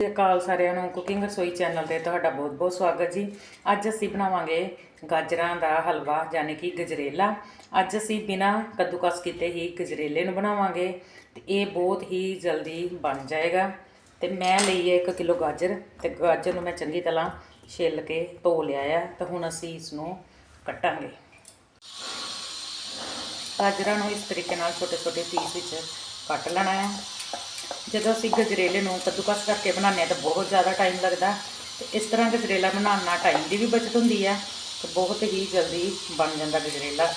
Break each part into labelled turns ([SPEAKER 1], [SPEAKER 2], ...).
[SPEAKER 1] ਸਤਿ ਅਕਾਲ ਸਾਰਿਆਂ ਨੂੰ ਕੁਕਿੰਗ ਰਸੋਈ ਚੈਨਲ ਤੇ ਤੁਹਾਡਾ ਬਹੁਤ-ਬਹੁਤ ਸਵਾਗਤ ਜੀ। ਅੱਜ ਅਸੀਂ ਬਣਾਵਾਂਗੇ ਗਾਜਰਾਂ ਦਾ ਹਲਵਾ, ਯਾਨੀ ਕਿ ਗਜਰੇਲਾ। ਅੱਜ ਅਸੀਂ ਬਿਨਾ ਕੱਦੂਕਸ ਕੀਤੇ ਹੀ ਗਜਰੇਲੇ ਨੂੰ ਬਣਾਵਾਂਗੇ। ਤੇ ਇਹ ਬਹੁਤ ਹੀ ਜਲਦੀ ਬਣ ਜਾਏਗਾ। ਤੇ ਮੈਂ ਲਈ ਹੈ 1 ਕਿਲੋ ਗਾਜਰ। ਤੇ ਗਾਜਰ ਨੂੰ ਮੈਂ ਚੰਗੀ ਤਰ੍ਹਾਂ ਛਿੱਲ ਕੇ ਧੋ ਲਿਆ ਆ। ਤੇ ਹੁਣ ਅਸੀਂ ਇਸ ਨੂੰ ਕੱਟਾਂਗੇ। ਗਾਜਰਾਂ ਨੂੰ ਇਸ ਤਰੀਕੇ ਨਾਲ ਛੋਟੇ-ਛੋਟੇ ਪੀਸ ਵਿੱਚ ਕੱਟ ਲੈਣਾ ਹੈ ਜਦੋਂ ਅਸੀਂ ਗਜਰੇਲੇ ਨੂੰ ਕੱਦੂਕਸ ਕਰਕੇ ਬਣਾਉਂਦੇ ਹਾਂ ਤਾਂ ਬਹੁਤ ਜ਼ਿਆਦਾ ਟਾਈਮ ਲੱਗਦਾ। ਤੇ ਇਸ ਤਰ੍ਹਾਂ ਗਜਰੇਲਾ ਬਣਾਉਣ ਨਾਲ ਟਾਈਮ ਦੀ ਵੀ ਬਚਤ ਹੁੰਦੀ ਹੈ ਤੇ ਬਹੁਤ ਹੀ ਜਲਦੀ ਬਣ ਜਾਂਦਾ ਗਜਰੇਲਾ।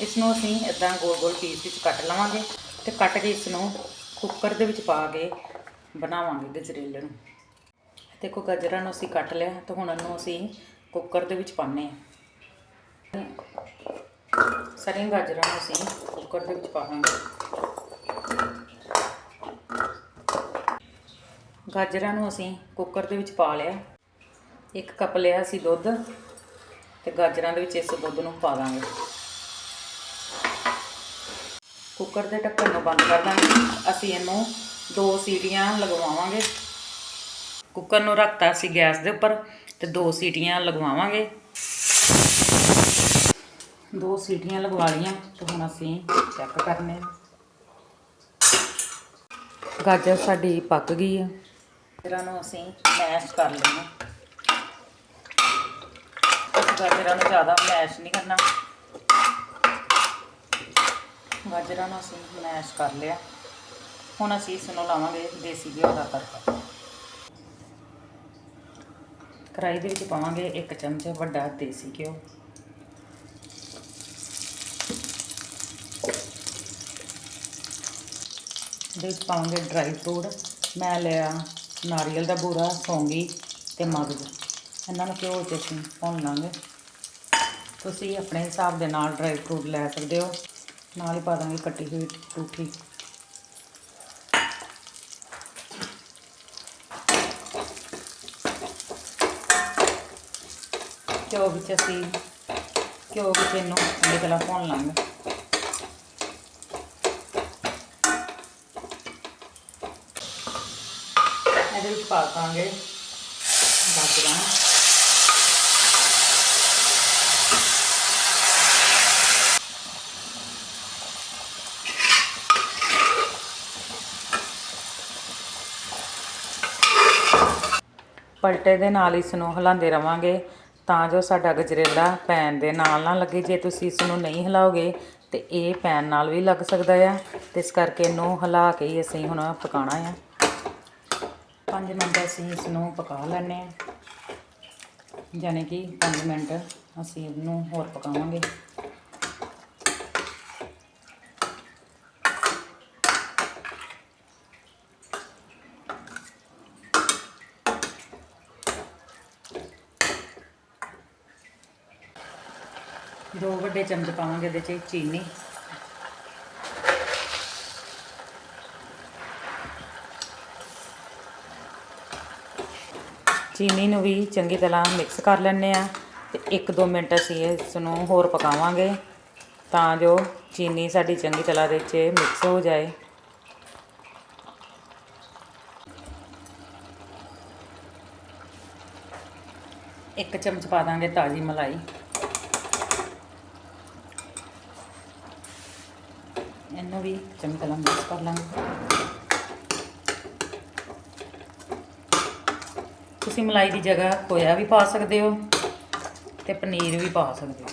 [SPEAKER 1] ਇਸ ਨੂੰ ਅਸੀਂ ਇਦਾਂ ਗੋਲ-ਗੋਲ ਪੀਸ ਵਿੱਚ ਕੱਟ ਲਵਾਂਗੇ ਤੇ ਕੱਟ ਕੇ ਇਸ ਨੂੰ ਕੁੱਕਰ ਦੇ ਵਿੱਚ ਪਾ ਕੇ ਬਣਾਵਾਂਗੇ ਗਜਰੇਲੇ ਨੂੰ। ਦੇਖੋ ਗਾਜਰਾਂ ਨੂੰ ਅਸੀਂ ਕੱਟ ਲਿਆ ਤੇ ਹੁਣ ਇਹਨੂੰ ਅਸੀਂ ਕੁੱਕਰ ਦੇ ਵਿੱਚ ਪਾਉਂਦੇ ਹਾਂ। ਸਾਰੀਆਂ ਗਾਜਰਾਂ ਨੂੰ ਅਸੀਂ ਕੁੱਕਰ ਦੇ ਵਿੱਚ ਪਾਵਾਂਗੇ ਗਾਜਰਾਂ ਨੂੰ ਅਸੀਂ ਕੁੱਕਰ ਦੇ ਵਿੱਚ ਪਾ ਲਿਆ। ਇੱਕ ਕੱਪ ਲਿਆ ਅਸੀਂ ਦੁੱਧ ਤੇ ਗਾਜਰਾਂ ਦੇ ਵਿੱਚ ਇਸ ਦੁੱਧ ਨੂੰ ਪਾ ਦਾਂਗੇ। ਕੁੱਕਰ ਦੇ ਢੱਕਣ ਨੂੰ ਬੰਦ ਕਰ ਦਾਂਗੇ। ਅਸੀਂ ਇਹਨੂੰ ਦੋ ਸੀਟੀਆਂ ਲਗਵਾਵਾਂਗੇ। ਕੁੱਕਰ ਨੂੰ ਰੱਖਤਾ ਅਸੀਂ ਗੈਸ ਦੇ ਉੱਪਰ ਤੇ ਦੋ ਸੀਟੀਆਂ ਲਗਵਾਵਾਂਗੇ। ਦੋ ਸੀਟੀਆਂ ਲਗਵਾ ਲਈਆਂ ਤੇ ਹੁਣ ਅਸੀਂ ਚੈੱਕ ਕਰਨੇ ਗਾਜਰ ਸਾਡੀ ਪੱਕ ਗਈ ਆ। ਗਾਜਰਾਂ ਨੂੰ ਅਸੀਂ ਮੈਸ਼ ਕਰ ਲੈਣਾ। ਗਾਜਰਾਂ ਨੂੰ ਜ਼ਿਆਦਾ ਮੈਸ਼ ਨਹੀਂ ਕਰਨਾ। ਗਾਜਰਾਂ ਨੂੰ ਅਸੀਂ ਮੈਸ਼ ਕਰ ਲਿਆ। ਹੁਣ ਅਸੀਂ ਇਸ ਨੂੰ ਲਾਵਾਂਗੇ ਦੇਸੀ ਘਿਓ ਦਾ ਤੜਕਾ। ਕੜਾਈ ਦੇ ਵਿੱਚ ਪਾਵਾਂਗੇ ਇੱਕ ਚਮਚ ਵੱਡਾ ਦੇਸੀ ਘਿਓ। ਦੇ ਵਿੱਚ ਪਾਵਾਂਗੇ ਡਰਾਈ ਫਰੂਟ ਮੈਂ ਲਿਆ ਨਾਰੀਅਲ ਦਾ ਬੂਰਾ, ਸੌਂਗੀ ਤੇ ਮਗਜ਼ ਇਹਨਾਂ ਨੂੰ ਘਿਓ 'ਚ ਅਸੀਂ ਭੁੰਨ ਲਾਂਗੇ। ਤੁਸੀਂ ਆਪਣੇ ਹਿਸਾਬ ਦੇ ਨਾਲ ਡਰਾਈ ਫਰੂਟ ਲੈ ਸਕਦੇ ਹੋ। ਨਾਲ ਹੀ ਪਾ ਦਾਂਗੇ ਕੱਟੀ ਹੋਈ ਟੂਠੀ। ਘਿਓ ਵਿੱਚ ਅਸੀਂ, ਘਿਓ ਵਿੱਚ ਇਹਨੂੰ ਚੰਗੀ ਤਰ੍ਹਾਂ ਭੁੰਨ ਲਾਂਗੇ। ਇਹਦੇ ਵਿੱਚ ਪਾ ਦਾਂਗੇ। ਗਾਜਰਾਂ ਪਲਟੇ ਦੇ ਨਾਲ ਇਸ ਨੂੰ ਹਿਲਾਉਂਦੇ ਰਵਾਂਗੇ ਤਾਂ ਜੋ ਸਾਡਾ ਗਜਰੇਲਾ ਪੈਨ ਦੇ ਨਾਲ ਨਾ ਲੱਗੇ। ਜੇ ਤੁਸੀਂ ਇਸ ਨੂੰ ਨਹੀਂ ਹਿਲਾਓਗੇ ਤੇ ਇਹ ਪੈਨ ਨਾਲ ਵੀ ਲੱਗ ਸਕਦਾ ਆ। ਤੇ ਇਸ ਕਰਕੇ ਇਹਨੂੰ ਹਿਲਾ ਕੇ ਹੀ ਅਸੀਂ ਹੁਣ ਪਕਾਉਣਾ ਆ। 5 ਮਿੰਟ ਅਸੀਂ ਇਸ ਨੂੰ ਪਕਾ ਲੈਣੇ ਆ ਯਾਨੀ ਕਿ 5 ਮਿੰਟ ਅਸੀਂ ਇਹਨੂੰ ਹੋਰ ਪਕਾਵਾਂਗੇ। ਦੋ ਵੱਡੇ ਚਮਚ ਪਾਵਾਂਗੇ ਇਹਦੇ 'ਚ ਚੀਨੀ। ਚੀਨੀ ਨੂੰ ਵੀ ਚੰਗੀ ਤਰ੍ਹਾਂ ਮਿਕਸ ਕਰ ਲੈਣੇ ਆ ਤੇ 1-2 ਮਿੰਟ ਅਸੀਂ ਇਸ ਨੂੰ ਹੋਰ ਪਕਾਵਾਂਗੇ ਤਾਂ ਜੋ ਚੀਨੀ ਸਾਡੀ ਚੰਗੀ ਤਰ੍ਹਾਂ ਦੇ ਵਿੱਚ ਮਿਕਸ ਹੋ ਜਾਏ। ਇੱਕ ਚਮਚ ਪਾ ਦਾਂਗੇ ਤਾਜ਼ੀ ਮਲਾਈ। ਇਹਨੂੰ ਵੀ ਚੰਗੀ ਤਰ੍ਹਾਂ ਮਿਕਸ ਕਰ ਲਾਂਗੇ। ਤੁਸੀਂ ਮਲਾਈ ਦੀ ਜਗ੍ਹਾ ਖੋਇਆ ਵੀ ਪਾ ਸਕਦੇ ਹੋ ਤੇ ਪਨੀਰ ਵੀ ਪਾ ਸਕਦੇ ਹੋ।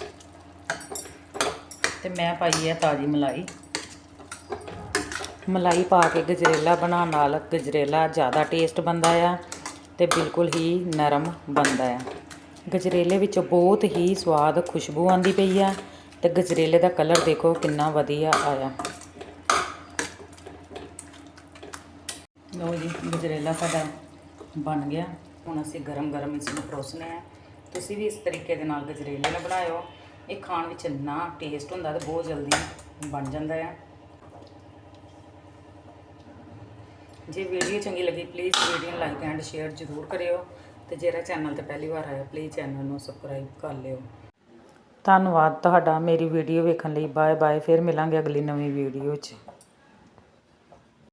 [SPEAKER 1] ਤੇ ਮੈਂ ਪਾਈ ਹੈ ਤਾਜ਼ੀ ਮਲਾਈ। ਮਲਾਈ ਪਾ ਕੇ ਗਜਰੇਲਾ ਬਣਾਉਣ ਨਾਲ ਗਜਰੇਲਾ ਜ਼ਿਆਦਾ ਟੇਸਟ ਬਣਦਾ ਆ ਤੇ ਬਿਲਕੁਲ ਹੀ ਨਰਮ ਬਣਦਾ ਆ। ਗਜਰੇਲੇ ਵਿੱਚ ਬਹੁਤ ਹੀ ਸਵਾਦ ਖੁਸ਼ਬੂ ਆਂਦੀ ਪਈ ਆ ਤੇ ਗਜਰੇਲੇ ਦਾ ਕਲਰ ਦੇਖੋ ਕਿੰਨਾ ਵਧੀਆ ਆਇਆ। ਲਓ ਜੀ, ਗਜਰੇਲਾ ਸਾਡਾ ਬਣ ਗਿਆ। ਹੁਣ ਅਸੀਂ ਗਰਮ ਗਰਮ ਇਸ ਨੂੰ ਪਰੋਸਨੇ ਆ। ਤੁਸੀਂ ਵੀ ਇਸ ਤਰੀਕੇ ਦੇ ਨਾਲ ਗਜਰੇਲੇ ਨਾ ਬਣਾਇਓ। ਇਹ ਖਾਣ ਵਿੱਚ ਇੰਨਾ ਟੇਸਟ ਹੁੰਦਾ ਤੇ ਬਹੁਤ ਜਲਦੀ ਬਣ ਜਾਂਦਾ ਆ। ਜੇ ਵੀਡੀਓ ਚੰਗੀ ਲੱਗੀ ਪਲੀਜ਼ ਵੀਡੀਓ ਨੂੰ ਲਾਈਕ ਐਂਡ ਸ਼ੇਅਰ ਜ਼ਰੂਰ ਕਰਿਓ ਤੇ ਜਿਹੜਾ ਚੈਨਲ ਤੇ ਪਹਿਲੀ ਵਾਰ ਆਇਆ ਪਲੀਜ਼ ਚੈਨਲ ਨੂੰ ਸਬਸਕ੍ਰਾਈਬ ਕਰ ਲਿਓ। ਧੰਨਵਾਦ ਤੁਹਾਡਾ ਮੇਰੀ ਵੀਡੀਓ ਵੇਖਣ ਲਈ। ਬਾਏ ਬਾਏ ਫਿਰ ਮਿਲਾਂਗੇ ਅਗਲੀ ਨਵੀਂ ਵੀਡੀਓ 'ਚ।